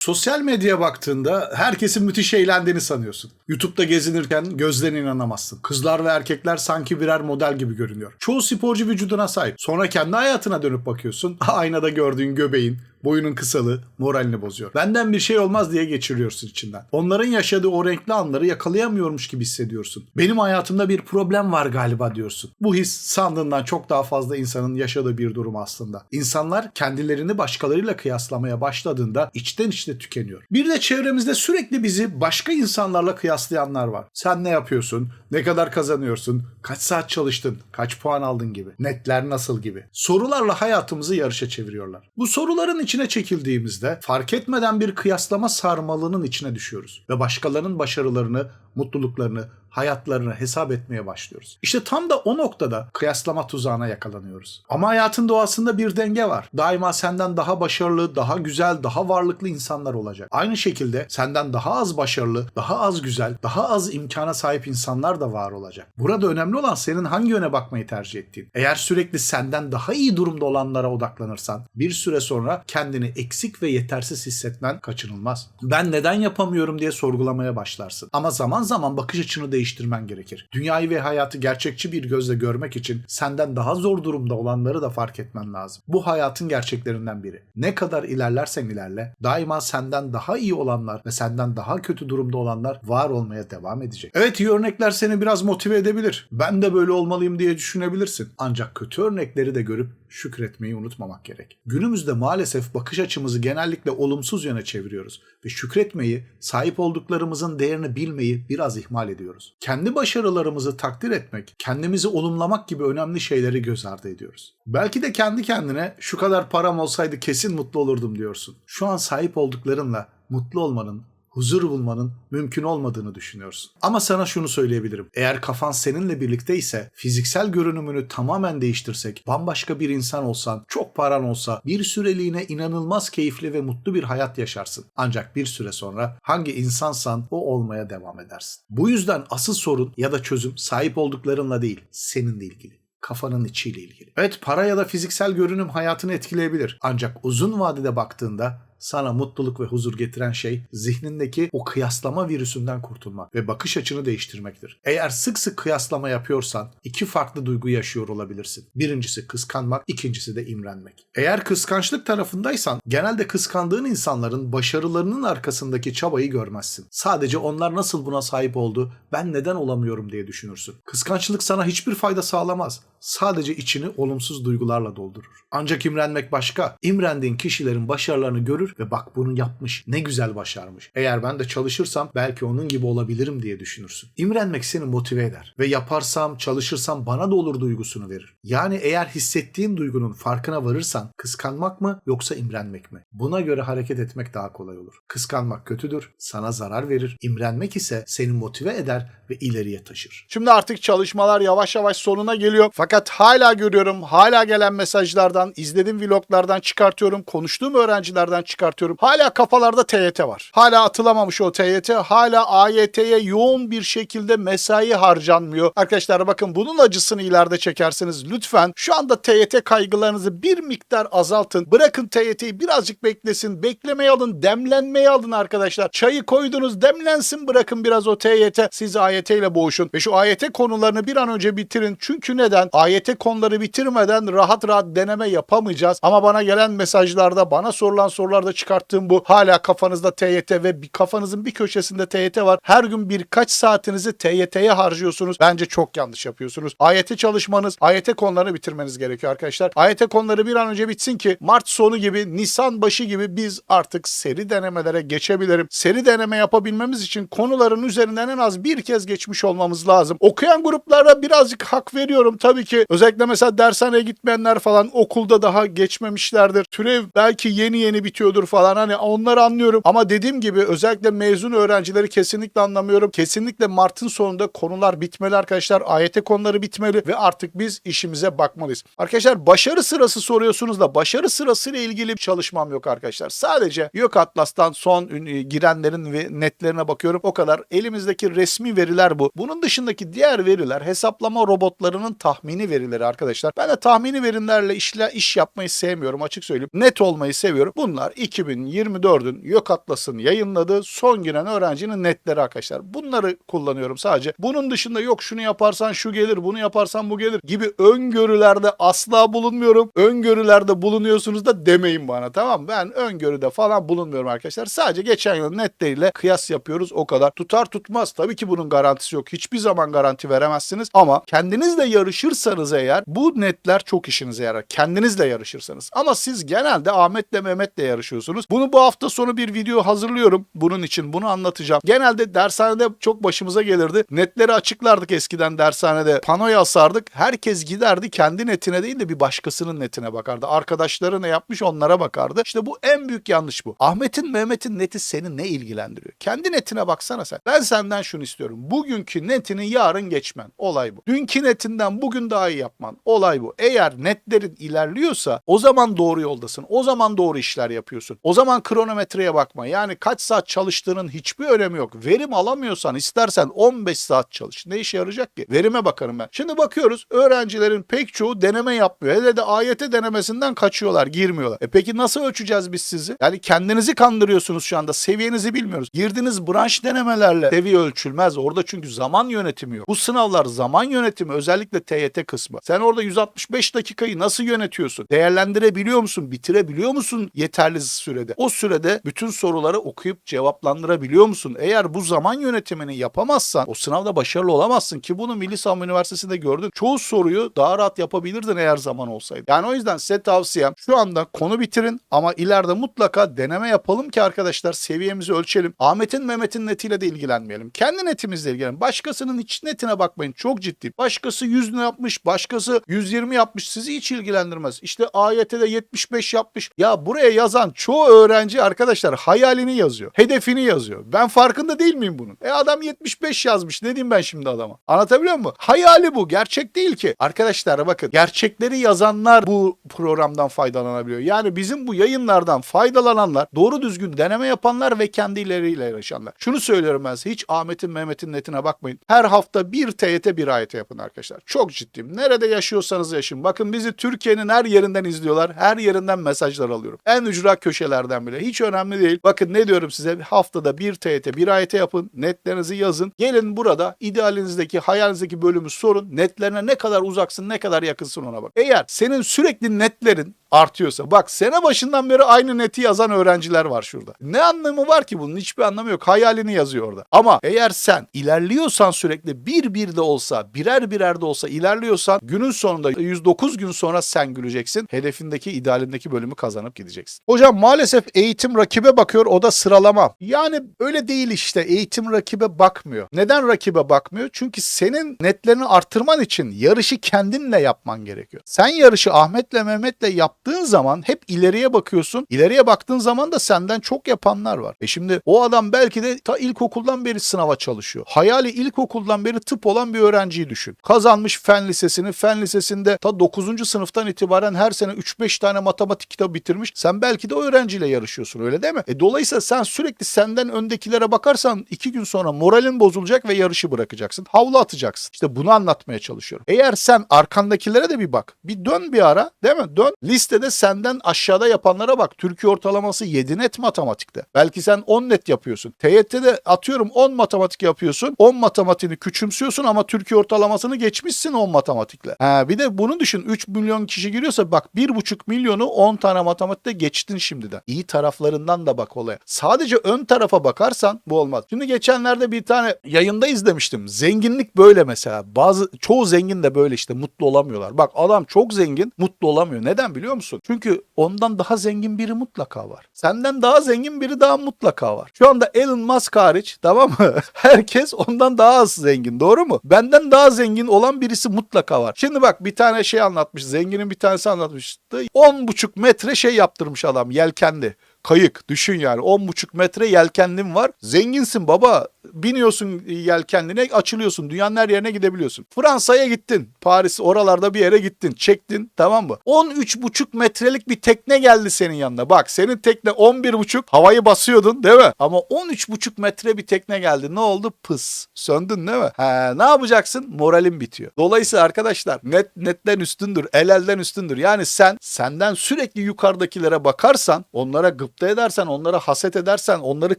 Sosyal medyaya baktığında herkesin müthiş eğlendiğini sanıyorsun. YouTube'da gezinirken gözlerine inanamazsın. Kızlar ve erkekler sanki birer model gibi görünüyor. Çoğu sporcu vücuduna sahip. Sonra kendi hayatına dönüp bakıyorsun. Aynada gördüğün göbeğin, boyunun kısalığı moralini bozuyor. Benden bir şey olmaz diye geçiriyorsun içinden. Onların yaşadığı o renkli anları yakalayamıyormuş gibi hissediyorsun. Benim hayatımda bir problem var galiba diyorsun. Bu his sandığından çok daha fazla insanın yaşadığı bir durum aslında. İnsanlar kendilerini başkalarıyla kıyaslamaya başladığında içten içte tükeniyor. Bir de çevremizde sürekli bizi başka insanlarla kıyaslayanlar var. Sen ne yapıyorsun? Ne kadar kazanıyorsun? Kaç saat çalıştın? Kaç puan aldın gibi? Netler nasıl gibi? Sorularla hayatımızı yarışa çeviriyorlar. Bu soruların içine çekildiğimizde fark etmeden bir kıyaslama sarmalının içine düşüyoruz ve başkalarının başarılarını, mutluluklarını, hayatlarını hesap etmeye başlıyoruz. İşte tam da o noktada kıyaslama tuzağına yakalanıyoruz. Ama hayatın doğasında bir denge var. Daima senden daha başarılı, daha güzel, daha varlıklı insanlar olacak. Aynı şekilde senden daha az başarılı, daha az güzel, daha az imkana sahip insanlar da var olacak. Burada önemli olan senin hangi yöne bakmayı tercih ettiğin. Eğer sürekli senden daha iyi durumda olanlara odaklanırsan bir süre sonra kendini eksik ve yetersiz hissetmen kaçınılmaz. Ben neden yapamıyorum diye sorgulamaya başlarsın. Ama zaman zaman bakış açını değiştirmen gerekir. Dünyayı ve hayatı gerçekçi bir gözle görmek için senden daha zor durumda olanları da fark etmen lazım. Bu hayatın gerçeklerinden biri. Ne kadar ilerlersen ilerle daima senden daha iyi olanlar ve senden daha kötü durumda olanlar var olmaya devam edecek. Evet iyi örnekler seni biraz motive edebilir. Ben de böyle olmalıyım diye düşünebilirsin. Ancak kötü örnekleri de görüp şükretmeyi unutmamak gerek. Günümüzde maalesef bakış açımızı genellikle olumsuz yöne çeviriyoruz ve şükretmeyi, sahip olduklarımızın değerini bilmeyi biraz ihmal ediyoruz. Kendi başarılarımızı takdir etmek, kendimizi olumlamak gibi önemli şeyleri göz ardı ediyoruz. Belki de kendi kendine şu kadar param olsaydı kesin mutlu olurdum diyorsun. Şu an sahip olduklarınla mutlu olmanın, huzur bulmanın mümkün olmadığını düşünüyorsun. Ama sana şunu söyleyebilirim. Eğer kafan seninle birlikte ise fiziksel görünümünü tamamen değiştirsek, bambaşka bir insan olsan, çok paran olsa bir süreliğine inanılmaz keyifli ve mutlu bir hayat yaşarsın. Ancak bir süre sonra hangi insansan o olmaya devam edersin. Bu yüzden asıl sorun ya da çözüm sahip olduklarınla değil, seninle ilgili kafanın içiyle ilgili. Evet para ya da fiziksel görünüm hayatını etkileyebilir. Ancak uzun vadede baktığında sana mutluluk ve huzur getiren şey zihnindeki o kıyaslama virüsünden kurtulmak ve bakış açını değiştirmektir. Eğer sık sık kıyaslama yapıyorsan iki farklı duygu yaşıyor olabilirsin. Birincisi kıskanmak, ikincisi de imrenmek. Eğer kıskançlık tarafındaysan genelde kıskandığın insanların başarılarının arkasındaki çabayı görmezsin. Sadece onlar nasıl buna sahip oldu, ben neden olamıyorum diye düşünürsün. Kıskançlık sana hiçbir fayda sağlamaz. Sadece içini olumsuz duygularla doldurur. Ancak imrenmek başka. İmrendiğin kişilerin başarılarını görür ve bak bunu yapmış, ne güzel başarmış. Eğer ben de çalışırsam belki onun gibi olabilirim diye düşünürsün. İmrenmek seni motive eder ve yaparsam, çalışırsam bana da olur duygusunu verir. Yani eğer hissettiğin duygunun farkına varırsan kıskanmak mı yoksa imrenmek mi? Buna göre hareket etmek daha kolay olur. Kıskanmak kötüdür, sana zarar verir. İmrenmek ise seni motive eder ve ileriye taşır. Şimdi artık çalışmalar yavaş yavaş sonuna geliyor. Fakat hala görüyorum, hala gelen mesajlardan, izlediğim vloglardan çıkartıyorum, konuştuğum öğrencilerden çıkartıyorum. Hala kafalarda TYT var. Hala atılamamış o TYT, hala AYT'ye yoğun bir şekilde mesai harcanmıyor. Arkadaşlar bakın bunun acısını ileride çekersiniz. Lütfen şu anda TYT kaygılarınızı bir miktar azaltın. Bırakın TYT'yi birazcık beklesin. Beklemeye alın, demlenmeye alın arkadaşlar. Çayı koydunuz, demlensin bırakın biraz o TYT. Siz AYT ile boğuşun. Ve şu AYT konularını bir an önce bitirin. Çünkü neden? AYT konuları bitirmeden rahat rahat deneme yapamayacağız. Ama bana gelen mesajlarda, bana sorulan sorularda çıkarttığım bu. Hala kafanızda TYT ve bir kafanızın bir köşesinde TYT var. Her gün birkaç saatinizi TYT'ye harcıyorsunuz. Bence çok yanlış yapıyorsunuz. AYT çalışmanız, AYT konularını bitirmeniz gerekiyor arkadaşlar. AYT konuları bir an önce bitsin ki Mart sonu gibi, Nisan başı gibi biz artık seri denemelere geçebilirim. Seri deneme yapabilmemiz için konuların üzerinden en az bir kez geçmiş olmamız lazım. Okuyan gruplara birazcık hak veriyorum tabii ki. Özellikle mesela dershaneye gitmeyenler falan okulda daha geçmemişlerdir. Türev belki yeni yeni bitiyordur falan. Hani onları anlıyorum. Ama dediğim gibi özellikle mezun öğrencileri kesinlikle anlamıyorum. Kesinlikle Mart'ın sonunda konular bitmeli arkadaşlar. AYT konuları bitmeli ve artık biz işimize bakmalıyız. Arkadaşlar başarı sırası soruyorsunuz da başarı sırasıyla ilgili bir çalışmam yok arkadaşlar. Sadece Yok Atlas'tan son ün- girenlerin ve netlerine bakıyorum. O kadar. Elimizdeki resmi veriler bu. Bunun dışındaki diğer veriler hesaplama robotlarının tahmini verileri arkadaşlar. Ben de tahmini verimlerle işle iş yapmayı sevmiyorum açık söyleyeyim. Net olmayı seviyorum. Bunlar 2024'ün YÖK Atlas'ın yayınladığı son giren öğrencinin netleri arkadaşlar. Bunları kullanıyorum sadece. Bunun dışında yok şunu yaparsan şu gelir, bunu yaparsan bu gelir gibi öngörülerde asla bulunmuyorum. Öngörülerde bulunuyorsunuz da demeyin bana tamam? Ben öngörüde falan bulunmuyorum arkadaşlar. Sadece geçen yılın netleriyle kıyas yapıyoruz o kadar. Tutar tutmaz. Tabii ki bunun garantisi yok. Hiçbir zaman garanti veremezsiniz ama kendinizle yarışırsanız eğer bu netler çok işinize yarar. Kendinizle yarışırsanız. Ama siz genelde Ahmet'le Mehmet'le yarışıyorsunuz. Bunu bu hafta sonu bir video hazırlıyorum. Bunun için bunu anlatacağım. Genelde dershanede çok başımıza gelirdi. Netleri açıklardık eskiden dershanede. Panoya asardık. Herkes giderdi kendi netine değil de bir başkasının netine bakardı. Arkadaşları ne yapmış onlara bakardı. İşte bu en büyük yanlış bu. Ahmet'in Mehmet'in neti seni ne ilgilendiriyor? Kendi netine baksana sen. Ben senden şunu istiyorum. Bugünkü netini yarın geçmen. Olay bu. Dünkü netinden bugün daha iyi yapman. Olay bu. Eğer netlerin ilerliyorsa o zaman doğru yoldasın. O zaman doğru işler yapıyorsun. O zaman kronometreye bakma. Yani kaç saat çalıştığının hiçbir önemi yok. Verim alamıyorsan istersen 15 saat çalış. Ne işe yarayacak ki? Verime bakarım ben. Şimdi bakıyoruz öğrencilerin pek çoğu deneme yapmıyor. Hele de AYT denemesinden kaçıyorlar, girmiyorlar. E peki nasıl ölçeceğiz biz sizi? Yani kendinizi kandırıyorsunuz şu anda. Seviyenizi bilmiyoruz. Girdiğiniz branş denemelerle seviye ölçülmez. Orada çünkü zaman yönetimi yok. Bu sınavlar zaman yönetimi özellikle TYT kısmı. Sen orada 165 dakikayı nasıl yönetiyorsun? Değerlendirebiliyor musun? Bitirebiliyor musun yeterli sürede? O sürede bütün soruları okuyup cevaplandırabiliyor musun? Eğer bu zaman yönetimini yapamazsan o sınavda başarılı olamazsın ki bunu Milli Savunma Üniversitesi'nde gördün. Çoğu soruyu daha rahat yapabilirdin eğer zaman olsaydı. Yani o yüzden size tavsiyem şu anda konu bitirin ama ileride mutlaka deneme yapalım ki arkadaşlar seviyemizi ölçelim. Ahmet'in Mehmet'in netiyle de ilgilenmeyelim. Kendi netimizle ilgilenelim. Başkasının hiç netine bakmayın. Çok ciddi. Başkası 100 ne yapmış, başkası 120 yapmış. Sizi hiç ilgilendirmez. İşte AYT'de 75 yapmış. Ya buraya yazan çoğu öğrenci arkadaşlar hayalini yazıyor. Hedefini yazıyor. Ben farkında değil miyim bunun? E adam 75 yazmış. Ne diyeyim ben şimdi adama? Anlatabiliyor muyum? Hayali bu. Gerçek değil ki. Arkadaşlar bakın gerçekleri yazanlar bu programdan faydalanabiliyor. Yani bizim bu yayınlardan faydalananlar, doğru düzgün deneme yapanlar ve kendileriyle yarışanlar. Şunu söylüyorum ben size hiç Ahmet'in Mehmet'in netine bakmayın. Her hafta bir TYT bir AYT yapın arkadaşlar. Çok ciddiyim. Nerede yaşıyorsanız yaşayın. Bakın bizi Türkiye'nin her yerinden izliyorlar. Her yerinden mesajlar alıyorum. En ücra köşelerden bile. Hiç önemli değil. Bakın ne diyorum size haftada bir TYT bir AYT yapın. Netlerinizi yazın. Gelin burada idealinizdeki hayalinizdeki bölümü sorun. Netlerine ne kadar uzaksın ne kadar yakınsın ona bak. Eğer senin sürekli netlerin artıyorsa bak sene başından beri aynı neti yazan öğrenciler var şurada. Ne anlamı var ki bunun? Hiçbir anlamı yok. Hayalini yazıyor orada. Ama eğer sen ilerliyorsan sürekli bir bir de olsa, birer birer de olsa ilerliyorsan günün sonunda 109 gün sonra sen güleceksin. Hedefindeki, idealindeki bölümü kazanıp gideceksin. Hocam maalesef eğitim rakibe bakıyor o da sıralama. Yani öyle değil işte. Eğitim rakibe bakmıyor. Neden rakibe bakmıyor? Çünkü senin netlerini arttırman için yarışı kendinle yapman gerekiyor. Sen yarışı Ahmet'le Mehmet'le yaptığın zaman hep ileriye bakıyorsun. İleriye baktığın zaman da senden çok yapanlar var. E şimdi o adam belki de ta ilkokuldan beri sınava çalışıyor. Hayali ilkokuldan beri tıp olan bir öğrenciyi düşün. Kazanmış fen lisesini. Fen lisesinde ta 9. sınıftan itibaren her sene 3-5 tane matematik kitabı bitirmiş. Sen belki de o öğrenciyle yarışıyorsun öyle değil mi? E dolayısıyla sen sürekli senden öndekilere bakarsan iki gün sonra moralin bozulacak ve yarışı bırakacaksın. Havlu atacaksın. İşte bunu anlatmaya çalışıyorum. Eğer sen arkandakilere de bir bak. Bir dön bir ara değil mi? Dön. Listede senden aşağıda yapanlara bak. Türkiye ortalaması 7 net matematikte. Belki sen 10 net yapıyorsun. TYT'de atıyorum 10 matematik yapıyorsun. 10 matematiğini küçümsüyorsun ama Türkiye ortalamasını geçmişsin 10 matematikle. Ha, bir de bunu düşün. 3 milyon kişi giriyorsa bak 1,5 milyonu 10 tane matematikte geçtin şimdiden. İyi taraflarından da bak olaya. Sadece ön tarafa bakarsan bu olmaz. Şimdi geçenlerde bir tane yayında izlemiştim. Zenginlik böyle mesela. Bazı çoğu zengin de böyle işte mutlu olamıyorlar. Bak adam çok zengin mutlu olamıyor. Neden biliyor musun? Çünkü ondan daha zengin biri mutlaka var. Senden daha zengin biri daha mutlaka var. Şu anda Elon Musk hariç tamam mı? Herkes ondan daha az zengin doğru mu? Benden daha zengin olan birisi mutlaka var. Şimdi bak bir tane şey anlatmış. Zenginin bir tanesi anlatmıştı. 10,5 metre şey yaptırmış adam yelkenli kayık düşün yani 10,5 metre yelkenlim var. Zenginsin baba. Biniyorsun yelkenline açılıyorsun. Dünyanın her yerine gidebiliyorsun. Fransa'ya gittin. Paris oralarda bir yere gittin. Çektin tamam mı? 13,5 metrelik bir tekne geldi senin yanına. Bak senin tekne 11,5 havayı basıyordun değil mi? Ama 13,5 metre bir tekne geldi. Ne oldu? Pıs. Söndün değil mi? He, ne yapacaksın? Moralin bitiyor. Dolayısıyla arkadaşlar net netten üstündür. El elden üstündür. Yani sen senden sürekli yukarıdakilere bakarsan onlara gıp mutlu edersen, onlara haset edersen, onları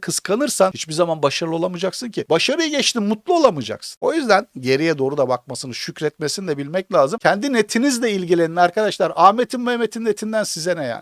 kıskanırsan hiçbir zaman başarılı olamayacaksın ki. Başarıyı geçtin mutlu olamayacaksın. O yüzden geriye doğru da bakmasını, şükretmesini de bilmek lazım. Kendi netinizle ilgilenin arkadaşlar. Ahmet'in Mehmet'in netinden size ne yani?